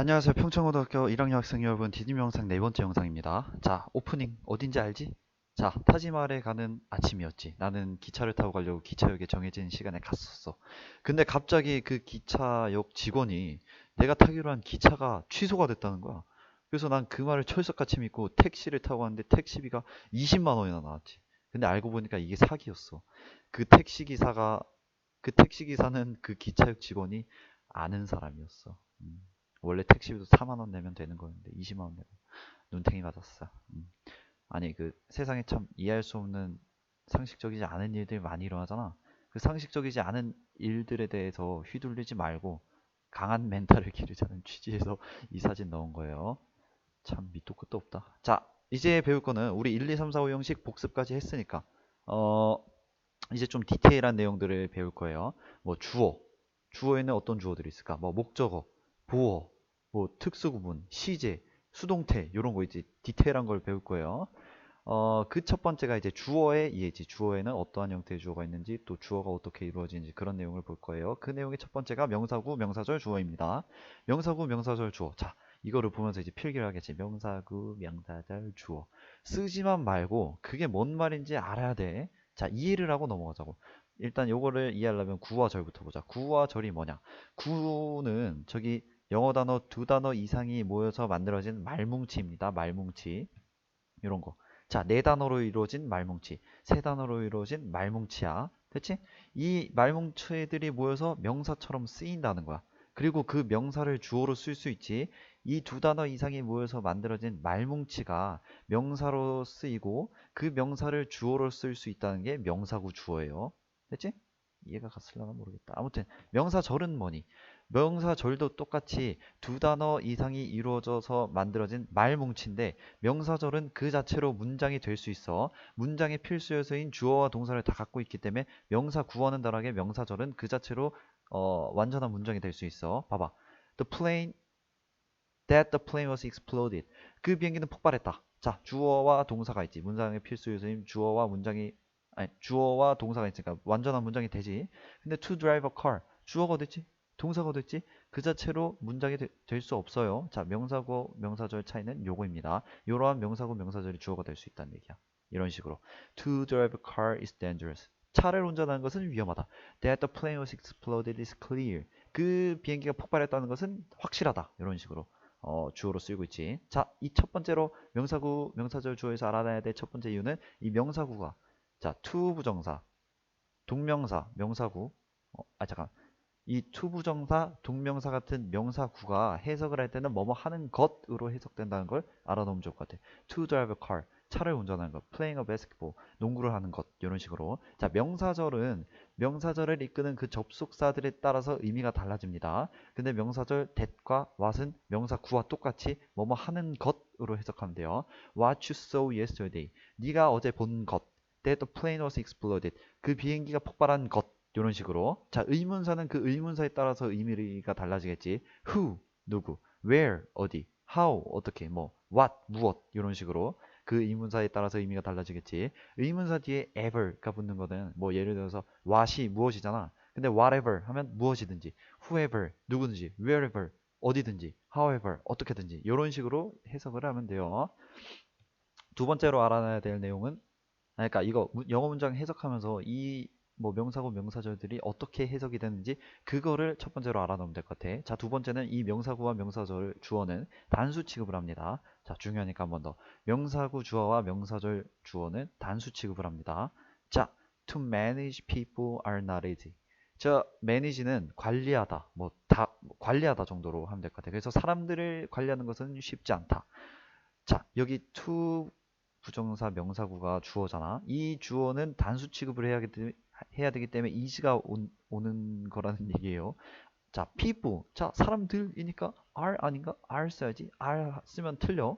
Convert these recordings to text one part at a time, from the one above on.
안녕하세요. 평창고등학교 1학년 학생 여러분, 디딤 영상 네 번째 영상입니다. 자, 오프닝 어딘지 알지? 자, 타지마할에 가는 아침이었지. 나는 기차를 타고 가려고 기차역에 정해진 시간에 갔었어. 근데 갑자기 그 기차역 직원이 내가 타기로 한 기차가 취소가 됐다는 거야. 그래서 난 그 말을 철석같이 믿고 택시를 타고 갔는데 택시비가 20만 원이나 나왔지. 근데 알고 보니까 이게 사기였어. 그 택시 기사가 그 택시 기사는 그 기차역 직원이 아는 사람이었어. 음. 원래 택시비도 4만 원 내면 되는 거였는데 20만 원 내고 눈탱이 맞았어. 음. 아니 그 세상에 참 이해할 수 없는 상식적이지 않은 일들이 많이 일어나잖아. 그 상식적이지 않은 일들에 대해서 휘둘리지 말고 강한 멘탈을 기르자는 취지에서 이 사진 넣은 거예요. 참 밑도 끝도 없다. 자, 이제 배울 거는 우리 1, 2, 3, 4, 5 형식 복습까지 했으니까 어 이제 좀 디테일한 내용들을 배울 거예요. 뭐 주어, 주어에는 어떤 주어들이 있을까? 뭐 목적어, 보어, 뭐 특수구문, 시제, 수동태 이런 거 이제 디테일한 걸 배울 거예요. 어, 그 첫 번째가 이제 주어의 이해지. 주어에는 어떠한 형태의 주어가 있는지 또 주어가 어떻게 이루어지는지 그런 내용을 볼 거예요. 그 내용의 첫 번째가 명사구, 명사절, 주어입니다. 명사구, 명사절, 주어. 자, 이거를 보면서 이제 필기를 하겠지. 명사구, 명사절, 주어. 쓰지만 말고 그게 뭔 말인지 알아야 돼. 자, 이해를 하고 넘어가자고. 일단 요거를 이해하려면 구와 절부터 보자. 구와 절이 뭐냐? 구는 저기 영어 단어 두 단어 이상이 모여서 만들어진 말뭉치입니다. 말뭉치. 이런 거. 자, 네 단어로 이루어진 말뭉치. 세 단어로 이루어진 말뭉치야. 됐지? 이 말뭉치들이 모여서 명사처럼 쓰인다는 거야. 그리고 그 명사를 주어로 쓸 수 있지. 이 두 단어 이상이 모여서 만들어진 말뭉치가 명사로 쓰이고 그 명사를 주어로 쓸 수 있다는 게 명사구 주어예요. 됐지? 이해가 갔을려나 모르겠다. 아무튼 명사절은 뭐니? 명사절도 똑같이 두 단어 이상이 이루어져서 만들어진 말뭉치인데 명사절은 그 자체로 문장이 될 수 있어. 문장의 필수 요소인 주어와 동사를 다 갖고 있기 때문에 명사 구하는 다르게 명사절은 그 자체로 어, 완전한 문장이 될 수 있어. 봐봐. The plane that the plane was exploded. 그 비행기는 폭발했다. 자, 주어와 동사가 있지. 문장의 필수 요소인 주어와 문장이 아니, 주어와 동사가 있으니까 완전한 문장이 되지. 근데 to drive a car 주어가 됐지? 동사가 됐지? 그 자체로 문장이 될 수 없어요. 자, 명사구, 명사절 차이는 요거입니다. 이러한 명사구, 명사절이 주어가 될 수 있다는 얘기야. 이런 식으로. To drive a car is dangerous. 차를 운전하는 것은 위험하다. That the plane was exploded is clear. 그 비행기가 폭발했다는 것은 확실하다. 이런 식으로. 어, 주어로 쓰이고 있지. 자, 이 첫 번째로 명사구, 명사절 주어에서 알아놔야 될 첫 번째 이유는 이 명사구가 자, to 부정사, 동명사, 명사구. 어, 아, 잠깐. 이 to 부정사, 동명사 같은 명사구가 해석을 할 때는 뭐뭐 하는 것으로 해석된다는 걸 알아놓으면 좋을 것 같아. to drive a car. 차를 운전하는 것, playing a basketball, 농구를 하는 것, 이런 식으로. 자, 명사절은 명사절을 이끄는 그 접속사들에 따라서 의미가 달라집니다. 근데 명사절 that과 what은 명사구와 똑같이 뭐뭐 하는 것으로 해석하면 돼요. What you saw yesterday. 네가 어제 본 것. That the plane was exploded. 그 비행기가 폭발한 것. 이런 식으로. 자, 의문사는 그 의문사에 따라서 의미가 달라지겠지. Who, 누구. Where, 어디. How, 어떻게. 뭐, what, 무엇. 이런 식으로. 그 의문사에 따라서 의미가 달라지겠지. 의문사 뒤에 ever가 붙는 거는 뭐 예를 들어서 what이 무엇이잖아. 근데 whatever 하면 무엇이든지, whoever 누구든지, wherever 어디든지, however 어떻게든지 이런 식으로 해석을 하면 돼요. 두 번째로 알아놔야 될 내용은 그러니까 이거 영어 문장 해석하면서 이 뭐 명사고 명사절들이 어떻게 해석이 되는지 그거를 첫 번째로 알아놓으면 될 것 같아. 자, 두 번째는 이 명사구와 명사절 주어는 단수 취급을 합니다. 자, 중요하니까 한 번 더. 명사구 주어와 명사절 주어는 단수 취급을 합니다. 자, to manage people are not easy. 저 manage는 관리하다, 뭐 다 관리하다 정도로 하면 될 것 같아요. 그래서 사람들을 관리하는 것은 쉽지 않다. 자, 여기 to 부정사 명사구가 주어잖아. 이 주어는 단수 취급을 해야, 해야 되기 때문에 온, 오는 거라는 얘기예요. 자, people. 자, 사람들이니까 are 아닌가? are 써야지. are 쓰면 틀려.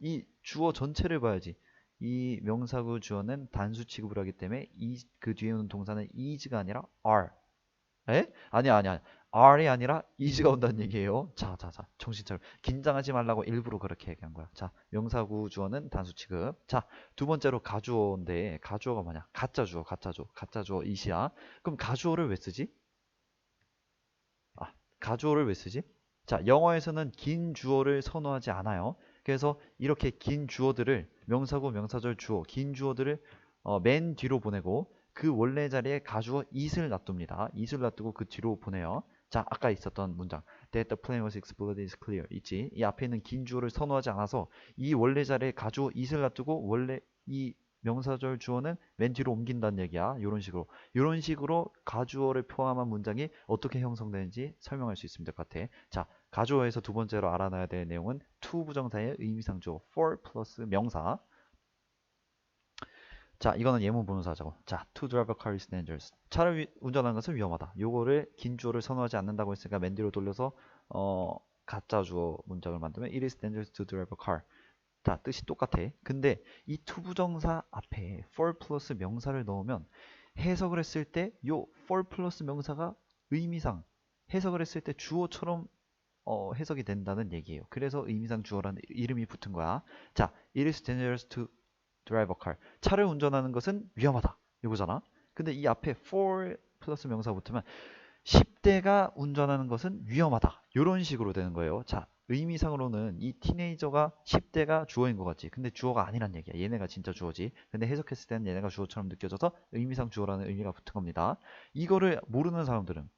이 주어 전체를 봐야지. 이 명사구 주어는 단수 취급을 하기 때문에 이, 그 뒤에 오는 동사는 is가 아니라 are. 에? 아니야, 아니야. R이 아니라 is가 온다는 얘기예요. 자, 자, 자. 정신 차려. 긴장하지 말라고 일부러 그렇게 얘기한 거야. 자, 명사구 주어는 단수 취급. 자, 두 번째로 가주어인데 가주어가 뭐냐? 가짜 주어, 가짜 주어, 가짜 주어 이시야. 그럼 가주어를 왜 쓰지? 아, 가주어를 왜 쓰지? 자, 영어에서는 긴 주어를 선호하지 않아요. 그래서 이렇게 긴 주어들을 명사구, 명사절, 주어, 긴 주어들을 어, 맨 뒤로 보내고 그 원래 자리에 가주어 it을 놔둡니다. it을 놔두고 그 뒤로 보내요. 자, 아까 있었던 문장 that the plane was exploded is clear 있지. 이 앞에 있는 긴 주어를 선호하지 않아서 이 원래 자리에 가주어 it을 놔두고 원래 이 명사절 주어는 맨 뒤로 옮긴다는 얘기야. 이런 식으로. 이런 식으로 가주어를 포함한 문장이 어떻게 형성되는지 설명할 수것 같아. 자, 가주어에서 두 번째로 알아놔야 될 내용은 to 부정사의 의미상 주어 for 플러스 명사. 자, 이거는 예문 본사자고. 자, to drive a car is dangerous. 차를 위- 운전하는 것은 위험하다. 요거를 긴 주어를 선호하지 않는다고 했으니까 맨 뒤로 돌려서 어 가짜 주어 문장을 만들면 it is dangerous to drive a car. 다 뜻이 똑같아. 근데 이 to 부정사 앞에 for 플러스 명사를 넣으면 해석을 했을 때 요 for 플러스 명사가 의미상 해석을 했을 때 주어처럼 어, 해석이 된다는 얘기예요. 그래서 의미상 주어라는 이름이 붙은 거야. 자, it is dangerous to a car. 차를 운전하는 것은 위험하다. 이거잖아. 근데 이 앞에 for 플러스 명사 붙으면 10대가 운전하는 것은 위험하다. 이런 식으로 되는 거예요. 자, 의미상으로는 이 티네이저가 10대가 주어인 것 같지. 근데 주어가 아니란 얘기야. 얘네가 진짜 주어지. 근데 해석했을 때는 얘네가 주어처럼 느껴져서 의미상 주어라는 의미가 붙은 겁니다. 이거를 모르는 사람들은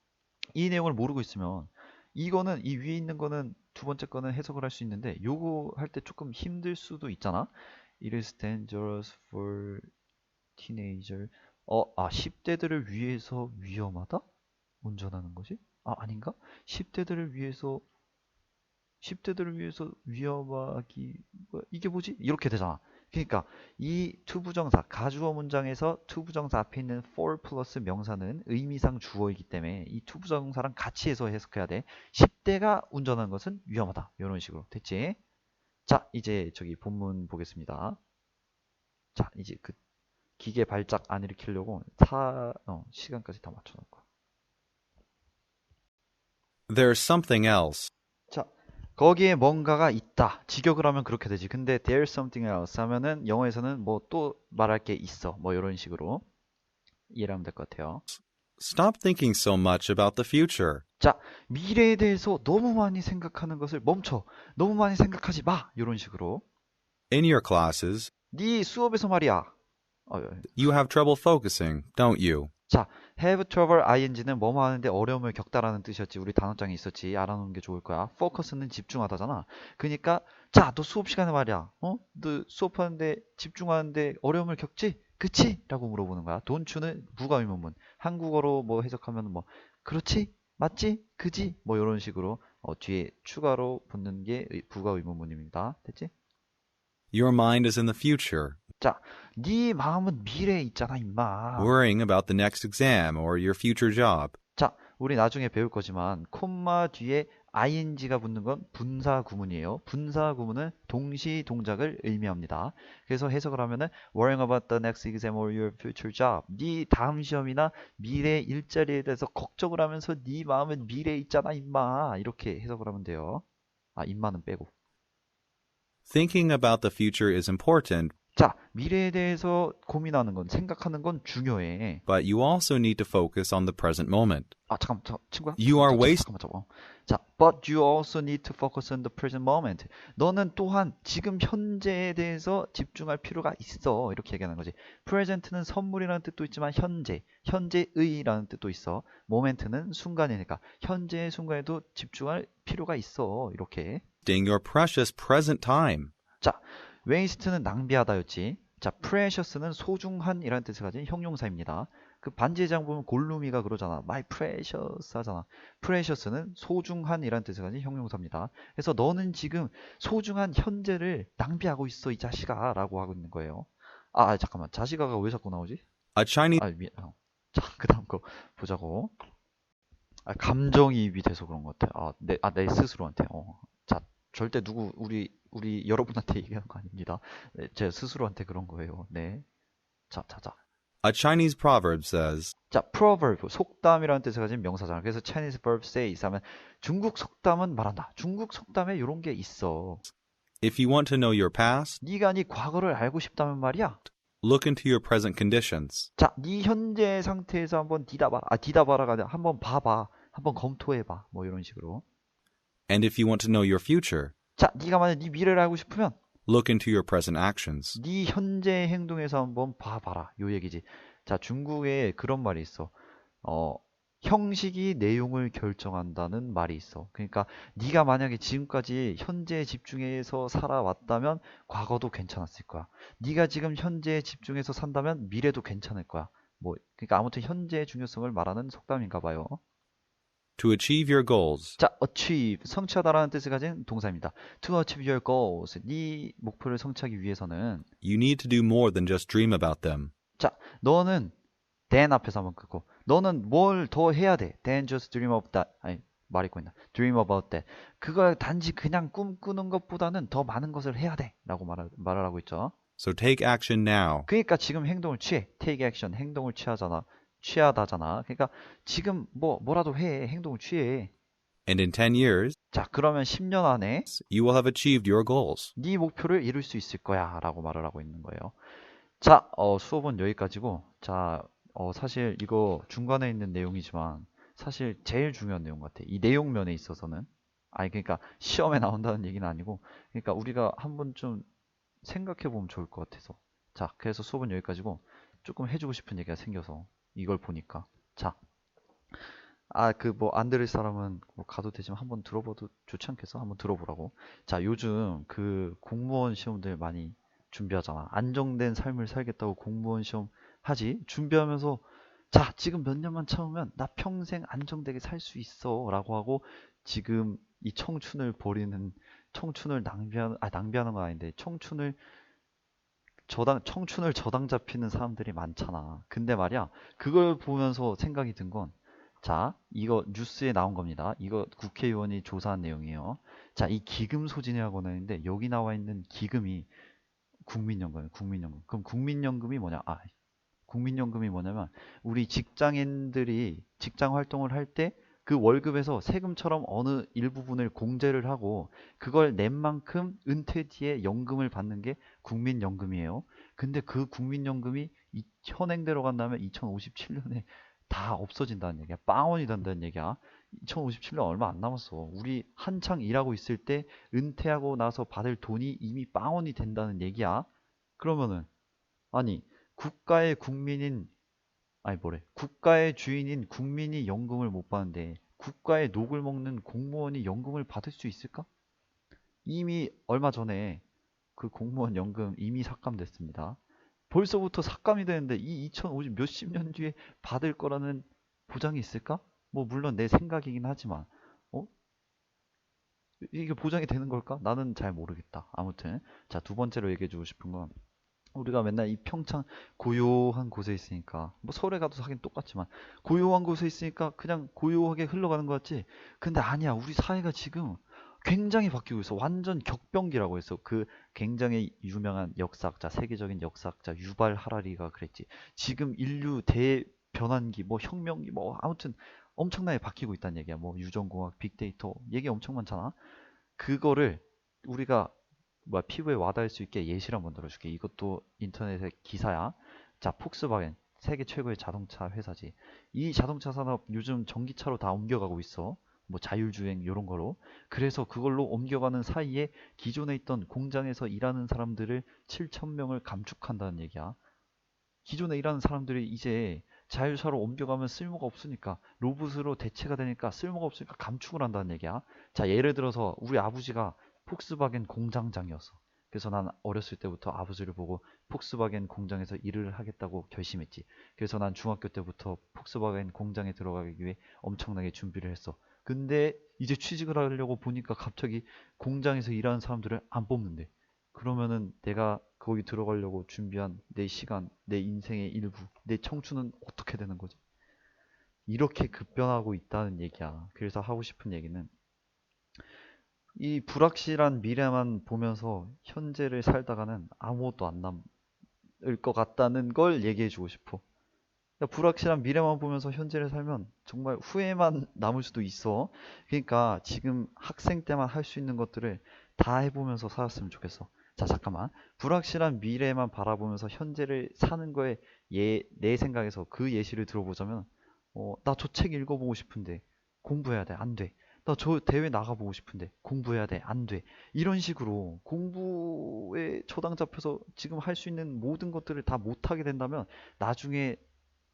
이 내용을 모르고 있으면 이거는 이 위에 있는 거는 두 번째 거는 해석을 할 수 있는데 요거 할 때 조금 힘들 수도 있잖아. It is dangerous for teenager. 어, 아, 10대들을 위해서 위험하다? 운전하는 것이? 아, 아닌가? 10대들을 위해서 10대들을 위해서 위험하기 뭐, 이게 뭐지? 이렇게 되잖아. 그러니까 이 투부정사 가주어 문장에서 투부정사 앞에 있는 for 플러스 명사는 의미상 주어이기 때문에 이 투부정사랑 같이 해서 해석해야 돼. 10대가 운전하는 것은 위험하다. 이런 식으로 됐지? 자, 이제 저기 본문 보겠습니다. 자, 이제 그 기계 발작 안 일으키려고 사, 어, 시간까지 다 맞춰놓을 거야. There's something else. 자, 거기에 뭔가가 있다. 직역을 하면 그렇게 되지. 근데 there's something else 하면은 영어에서는 뭐 또 말할 게 있어. 뭐 이런 식으로 이해를 하면 될 것 같아요. Stop thinking so much about the future. 자, 미래에 대해서 너무 많이 생각하는 것을 멈춰. 너무 많이 생각하지 마. 이런 식으로. In your classes, 네 수업에서 말이야. 어, you have trouble focusing, don't you? 자, have trouble ing는 뭐뭐 하는데 어려움을 겪다라는 뜻이었지. 우리 단어장에 있었지. 알아놓는 게 좋을 거야. focus는 집중하다잖아. 그러니까 자, 너 수업 시간에 말이야. 어? 너 수업하는데 집중하는데 어려움을 겪지? 그치? 라고 물어보는 거야. 돈추는 부가의문문. 한국어로 뭐 해석하면 뭐 그렇지? 맞지? 그지? 뭐 이런 식으로 어, 뒤에 추가로 붙는 게 의- 부가 의문문입니다. 됐지? Your mind is in the future, 네 마음은 미래에 있잖아, 임마. worrying about the next exam or your future job. 자, 우리 나중에 배울 거지만 콤마 뒤에 ing가 붙는 건 분사 구문이에요. 분사 구문은 동시 동작을 의미합니다. 그래서 해석을 하면은 worrying about the next exam or your future job. 네 다음 시험이나 미래 일자리에 대해서 걱정을 하면서 네 마음은 미래에 있잖아, 임마. 이렇게 해석을 하면 돼요. 아, 임마는 빼고. Thinking about the future is important, 자, 미래에 대해서 고민하는 건 생각하는 건 중요해. but you also need to focus on the present moment. 아 잠깐만 저, 친구야 You are 자, 자, 자 but you also need to focus on the present moment 너는 또한 지금 현재에 대해서 집중할 필요가 있어 이렇게 얘기하는 거지 present는 선물이라는 뜻도 있지만 현재 현재의라는 뜻도 있어 moment는 순간이니까 현재의 순간에도 집중할 필요가 있어 이렇게 Wasting your precious present time. Waste는 낭비하다였지. 자, precious는 소중한이라는 뜻을 가진 형용사입니다. 그 반지의 장 보면 골룸이가 그러잖아. my precious 하잖아. precious는 소중한이라는 뜻을 가진 형용사입니다. 그래서 너는 지금 소중한 현재를 낭비하고 있어, 이 자식아. 라고 하고 있는 거예요. 아, 아, 잠깐만. 자식아가 왜 자꾸 나오지? A Chinese 아, 미, 어. 자, 그 다음 거 보자고. 아, 감정이입이 돼서 그런 것 같아. 아, 내, 아, 내 스스로한테. 어. 자, 절대 누구, 우리, 우리 여러분한테 얘기하는 거 아닙니다. 네, 제 스스로한테 그런 거예요. 네. 자, 자, 자. a Chinese proverb says, 자, proverb, 속담이라는 뜻을 가진 명사잖아. 그래서 Chinese verb says 하면 중국 속담은 말한다. 중국 속담에 이런 게 있어. if you want to know your past, 네가 네 과거를 알고 싶다면 말이야. look into your present conditions. 자, 네 현재 상태에서 한번 뒤다봐라. 아, 뒤다봐라가 아니라 한번 봐봐. 한번 검토해봐. 뭐 이런 식으로. And if you want to know your future, 자, 네가 만약 네 미래를 알고 싶으면 look into your present actions. 네 현재 행동에서 한번 봐봐라. 요 얘기지. 자, 중국에 그런 말이 있어. 어, 형식이 내용을 결정한다는 말이 있어. 그러니까 네가 만약에 지금까지 현재에 집중해서 살아왔다면 과거도 괜찮았을 거야. 네가 지금 현재에 집중해서 산다면 미래도 괜찮을 거야. 뭐 그러니까 아무튼 현재의 중요성을 말하는 속담인가 봐요. To achieve your goals, 자, achieve 성취하다라는 뜻을 가진 동사입니다. To achieve your goals, 네 목표를 성취하기 위해서는 you need to do more than just dream about them. 너는 than 앞에서 한번 끄고 너는 뭘 더 해야 돼 than just dream of that 아니 말 잊고 있나 dream about that 그걸 단지 그냥 꿈꾸는 것보다는 더 많은 것을 해야 돼 라고 말을, 말을 하고 있죠 So take action now. 그러니까 지금 행동을 취해 take action 행동을 취하잖아 취하다잖아. 그러니까 지금 뭐 뭐라도 해. 행동을 취해. And in 10 years, 자 그러면 10년 안에 you will have achieved your goals. 네 목표를 이룰 수 있을 거야 라고 말을 하고 있는 거예요. 자 어, 수업은 여기까지고. 자 어, 사실 이거 중간에 있는 내용이지만 사실 제일 중요한 내용 같아. 이 내용 면에 있어서는. 아니 그러니까 시험에 나온다는 얘기는 아니고 그러니까 우리가 한번 좀 생각해 보면 좋을 것 같아서. 자 그래서 수업은 여기까지고 조금 해주고 싶은 얘기가 생겨서 이걸 보니까. 자. 아 그 뭐 안 들을 사람은 뭐 가도 되지만 한번 들어봐도 좋지 않겠어? 한번 들어보라고. 자 요즘 그 공무원 시험들 많이 준비하잖아. 안정된 삶을 살겠다고 공무원 시험 하지? 준비하면서 자 지금 몇 년만 참으면 나 평생 안정되게 살 수 있어 라고 하고 지금 이 청춘을 버리는 청춘을 낭비하는 아 낭비하는 건 아닌데 청춘을 저당 청춘을 저당 잡히는 사람들이 많잖아. 근데 말이야 그걸 보면서 생각이 든 건 자 이거 뉴스에 나온 겁니다. 이거 국회의원이 조사한 내용이에요. 자 이 기금 소진이라고 하는데 여기 나와 있는 기금이 국민연금이에요 국민연금. 그럼 국민연금이 뭐냐? 아 국민연금이 뭐냐면 우리 직장인들이 직장 활동을 할 때 그 월급에서 세금처럼 어느 일부분을 공제를 하고 그걸 낸 만큼 은퇴 뒤에 연금을 받는 게 국민연금이에요. 근데 그 국민연금이 이- 현행대로 간다면 2057년에 다 없어진다는 얘기야. 빵원이 된다는 얘기야. 2057년 얼마 안 남았어. 우리 한창 일하고 있을 때 은퇴하고 나서 받을 돈이 이미 빵원이 된다는 얘기야. 그러면은 아니 국가의 국민인 아니 뭐래 국가의 주인인 국민이 연금을 못 받는데 국가의 녹을 먹는 공무원이 연금을 받을 수 있을까? 이미 얼마 전에 그 공무원 연금 이미 삭감됐습니다. 벌써부터 삭감이 되는데 이 2050 몇십 년 뒤에 받을 거라는 보장이 있을까? 뭐 물론 내 생각이긴 하지만 어? 이게 보장이 되는 걸까? 나는 잘 모르겠다. 아무튼 자 두 번째로 얘기해 주고 싶은 건 우리가 맨날 이 평창 고요한 곳에 있으니까 뭐 서울에 가도 하긴 똑같지만 고요한 곳에 있으니까 그냥 고요하게 흘러가는 것 같지? 근데 아니야. 우리 사회가 지금 굉장히 바뀌고 있어. 완전 격변기라고 했어 그 굉장히 유명한 역사학자 세계적인 역사학자 유발 하라리가 그랬지. 지금 인류 대변환기 뭐 혁명기 뭐 아무튼 엄청나게 바뀌고 있다는 얘기야. 뭐 유전공학 빅데이터 얘기 엄청 많잖아. 그거를 우리가 뭐야 피부에 와닿을 수 있게 예시를 한번 들어줄게. 이것도 인터넷의 기사야. 자, 폭스바겐 세계 최고의 자동차 회사지. 이 자동차 산업 요즘 전기차로 다 옮겨가고 있어. 뭐 자율주행 이런 거로. 그래서 그걸로 옮겨가는 사이에 기존에 있던 공장에서 일하는 사람들을 7천 명을 감축한다는 얘기야. 기존에 일하는 사람들이 이제 자율차로 옮겨가면 쓸모가 없으니까 로봇으로 대체가 되니까 쓸모가 없으니까 감축을 한다는 얘기야. 자, 예를 들어서 우리 아버지가 폭스바겐 공장장이었어. 그래서 난 어렸을 때부터 아버지를 보고 폭스바겐 공장에서 일을 하겠다고 결심했지. 그래서 난 중학교 때부터 폭스바겐 공장에 들어가기 위해 엄청나게 준비를 했어. 근데 이제 취직을 하려고 보니까 갑자기 공장에서 일하는 사람들을 안 뽑는데. 그러면은 내가 거기 들어가려고 준비한 내 시간, 내 인생의 일부, 내 청춘은 어떻게 되는 거지? 이렇게 급변하고 있다는 얘기야. 그래서 하고 싶은 얘기는 이 불확실한 미래만 보면서 현재를 살다가는 아무것도 안 남을 것 같다는 걸 얘기해 주고 싶어. 그러니까 불확실한 미래만 보면서 현재를 살면 정말 후회만 남을 수도 있어. 그러니까 지금 학생 때만 할 수 있는 것들을 다 해보면서 살았으면 좋겠어. 자, 잠깐만. 불확실한 미래만 바라보면서 현재를 사는 거에 예, 내 생각에서 그 예시를 들어보자면, 어, 나 저 책 읽어보고 싶은데 공부해야 돼. 안 돼. 나 저 대회 나가보고 싶은데 공부해야 돼. 안 돼. 이런 식으로 공부에 초당 잡혀서 지금 할 수 있는 모든 것들을 다 못하게 된다면 나중에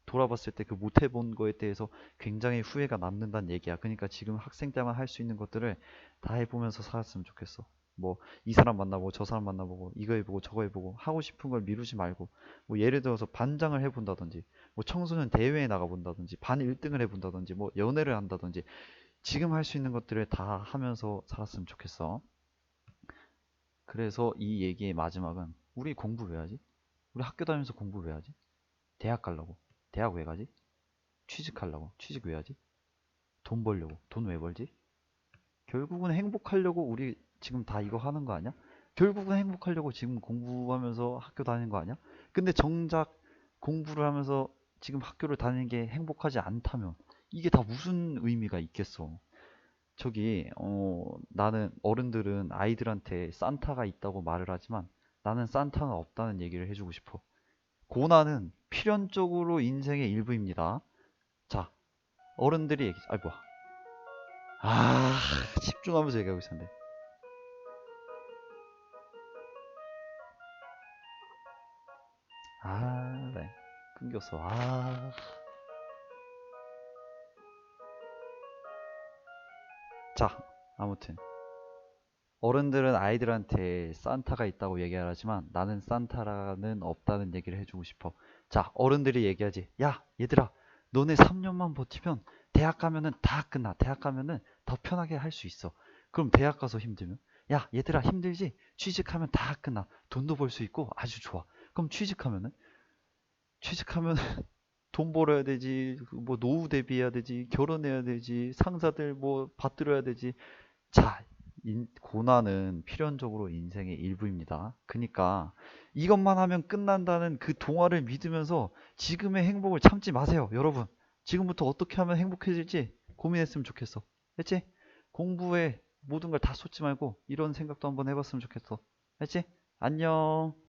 돌아봤을 때 그 못해본 거에 대해서 굉장히 후회가 남는다는 얘기야. 그러니까 지금 학생 때만 할 수 있는 것들을 다 해보면서 살았으면 좋겠어. 뭐 이 사람 만나보고 저 사람 만나보고 이거 해보고 저거 해보고 하고 싶은 걸 미루지 말고 뭐 예를 들어서 반장을 해본다든지 뭐 청소년 대회에 나가본다든지 반 1등을 해본다든지 뭐 연애를 한다든지 지금 할 수 있는 것들을 다 하면서 살았으면 좋겠어. 그래서 이 얘기의 마지막은 우리 공부 왜 하지? 우리 학교 다니면서 공부 왜 하지? 대학 가려고. 대학 왜 가지? 취직하려고. 취직 왜 하지? 돈 벌려고. 돈 왜 벌지? 결국은 행복하려고 우리 지금 다 이거 하는 거 아니야? 결국은 행복하려고 지금 공부하면서 학교 다니는 거 아니야? 근데 정작 공부를 하면서 지금 학교를 다니는 게 행복하지 않다면 이게 다 무슨 의미가 있겠어? 저기 어 나는 어른들은 아이들한테 산타가 있다고 말을 하지만 나는 산타가 없다는 얘기를 해주고 싶어. 고난은 필연적으로 인생의 일부입니다. 자, 어른들이 얘기, 아이 뭐야. 아, 집중하면서 얘기하고 있었는데. 아, 네. 끊겼어. 아. 자, 아무튼. 어른들은 아이들한테 산타가 있다고 얘기하지만 나는 산타라는 없다는 얘기를 해주고 싶어. 자, 어른들이 얘기하지. 야, 얘들아, 너네 3년만 버티면 대학 가면은 다 끝나. 대학 가면은 더 편하게 할 수 있어. 그럼 대학 가서 힘들면? 야, 얘들아, 힘들지? 취직하면 다 끝나. 돈도 벌 수 있고 아주 좋아. 그럼 취직하면은? 취직하면 돈 벌어야 되지. 뭐 노후 대비해야 되지. 결혼해야 되지. 상사들 뭐 받들어야 되지. 자, 인- 고난은 필연적으로 인생의 일부입니다. 그러니까 이것만 하면 끝난다는 그 동화를 믿으면서 지금의 행복을 참지 마세요, 여러분. 지금부터 어떻게 하면 행복해질지 고민했으면 좋겠어. 했지? 공부에 모든 걸 다 쏟지 말고 이런 생각도 한번 해봤으면 좋겠어. 했지? 안녕.